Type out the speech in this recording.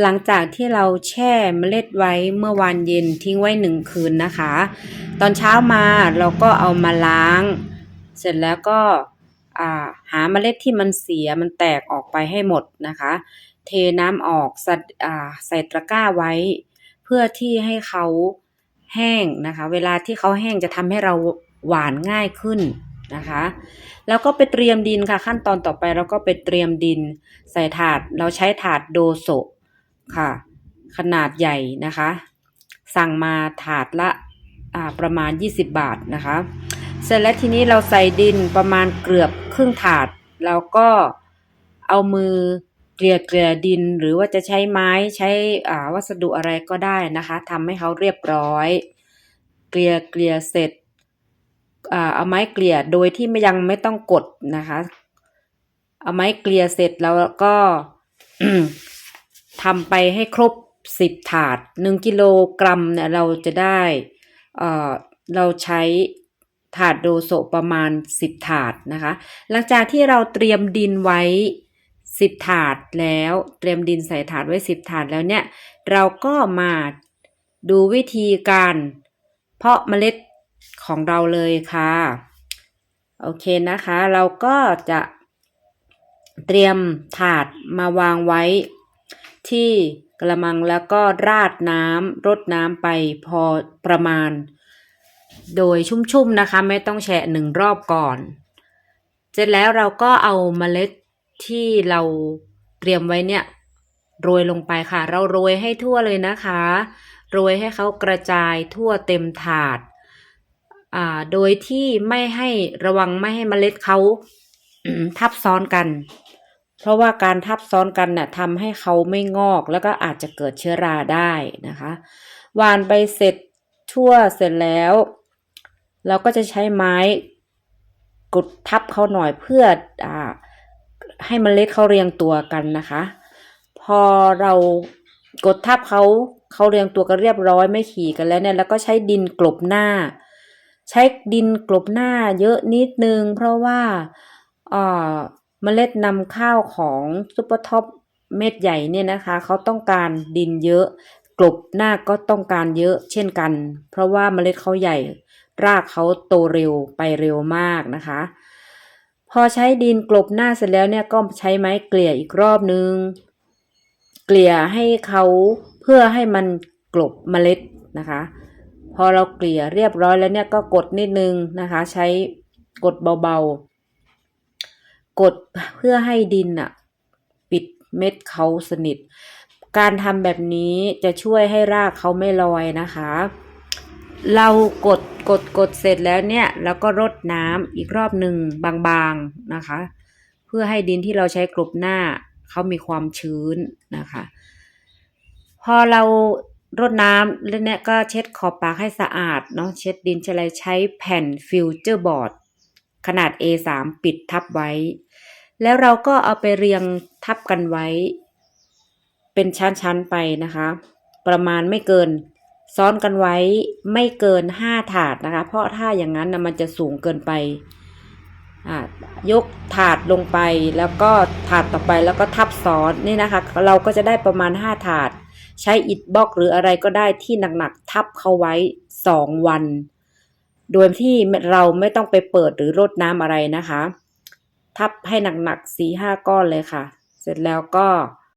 หลังจากที่เราแช่เมล็ดไว้เมื่อวานเย็นทิ้งไว้หนึ่งคืนนะคะ ตอนเช้ามาเราก็เอามาล้าง เสร็จแล้วก็หาเมล็ดที่มันเสียมันแตกออกไปให้หมดนะคะ เทน้ำออกใส่อ่าใส่ตะกร้าไว้ เพื่อที่ให้เขาแห้งนะคะ เวลาที่เขาแห้งจะทำให้เราหวานง่ายขึ้นนะคะ แล้วก็ไปเตรียมดินค่ะ ขั้นตอนต่อไปเราก็ไปเตรียมดิน ใส่ถาดเราใช้ถาดโดโซ ค่ะ ขนาดใหญ่นะคะ สั่งมาถาดละประมาณ 20 บาทนะคะ เสร็จแล้วทีนี้เราใส่ดินประมาณเกือบครึ่งถาด แล้วก็เอามือเกลี่ยเกลี่ยดินหรือว่าจะใช้ไม้ใช้วัสดุอะไรก็ได้นะคะทำให้เขาเรียบร้อย เกลี่ยเกลี่ยเสร็จอเอาไม้เกลี่ยโดยที่ไม่ยังไม่ต้องกดนะคะ เอาไม้เกลี่ยเสร็จแล้วก็ ทำไปให้ครบสิบถาดหนึ่งกิโลกรัมเนี่ยเราจะได้เอ่อเราใช้ถาดโดโซประมาณสิบถาดนะคะ หลังจากที่เราเตรียมดินไว้สิบถาดแล้วเตรียมดินใส่ถาดไว้สิบถาดแล้วเนี่ย เราก็มาดูวิธีการเพาะเมล็ดของเราเลยค่ะ โอเคนะคะ เราก็จะเตรียมถาดมาวางไว้ ที่กระมังแล้วก็ราดน้ำรดน้ำไปพอประมาณ โดยชุ่มๆนะคะ ไม่ต้องแช่หนึ่งรอบก่อน เสร็จแล้วเราก็เอาเมล็ดที่เราเตรียมไว้เนี่ยโรยลงไปค่ะ เราโรยให้ทั่วเลยนะคะ โรยให้เขากระจายทั่วเต็มถาดอ่าโดยที่ไม่ให้ระวังไม่ให้เมล็ดเขาทับซ้อนกัน เพราะว่าการทับซ้อนกันน่ะทำให้เขาไม่งอกแล้วก็อาจจะเกิดเชื้อราได้นะคะหวานไปเสร็จทั่วเสร็จแล้ว เราก็จะใช้ไม้กดทับเขาหน่อยเพื่ออ่าให้มันเล็ดเขาเรียงตัวกันนะคะ พอเรากดทับเขาเขาเรียงตัวกันเรียบร้อยไม่ขี่กันแล้วเนี่ยแล้วก็ใช้ดินกลบหน้า ใช้ดินกลบหน้าเยอะนิดนึง เพราะว่าอ่า เมล็ดนำข้าวของซุปเปอร์ท็อปเม็ดใหญ่เนี่ยนะคะเขาต้องการดินเยอะ กลบหน้าก็ต้องการเยอะเช่นกัน เพราะว่าเมล็ดเขาใหญ่ รากเขาโตเร็วไปเร็วมากนะคะ พอใช้ดินกลบหน้าเสร็จแล้วเนี่ยก็ใช้ไม้เกลี่ยอีกรอบนึง เกลี่ยให้เขาเพื่อให้มันกลบเมล็ดนะคะ พอเราเกลี่ยเรียบร้อยแล้วเนี่ยก็กดนิดนึงนะคะ ใช้กดเบาๆ กดเพื่อให้ดินอะปิดเม็ดเขาสนิท การทำแบบนี้จะช่วยให้รากเขาไม่ลอยนะคะ เรากดกดกดเสร็จแล้วเนี่ย แล้วก็รดน้ำอีกรอบหนึ่งบางๆนะคะ เพื่อให้ดินที่เราใช้กลบหน้าเขามีความชื้นนะคะ พอเรารดน้ำแล้วเนี่ยก็เช็ดขอบปากให้สะอาดเนาะเช็ดดินใช้อะไรใช้แผ่นฟิวเจอร์บอร์ด ขนาด A3 ปิดทับไว้ แล้วเราก็เอาไปเรียงทับกันไว้ เป็นชั้นๆไปนะคะ ประมาณไม่เกิน ซ้อนกันไว้ไม่เกินห้าถาดนะคะ เพราะถ้าอย่างนั้นนะมันจะสูงเกินไปยกถาดลงไปแล้วก็ถาดต่อไปแล้วก็ทับซ้อนนี่นะคะ เราก็จะได้ประมาณห้าถาด ใช้อิฐบล็อกหรืออะไรก็ได้ที่หนักๆทับเข้าไว้สองวัน โดยที่เราไม่ต้องไปเปิดหรือรดน้ำอะไรนะคะ ทับให้หนักๆสี่ห้าก้อนเลยค่ะ เสร็จแล้วก็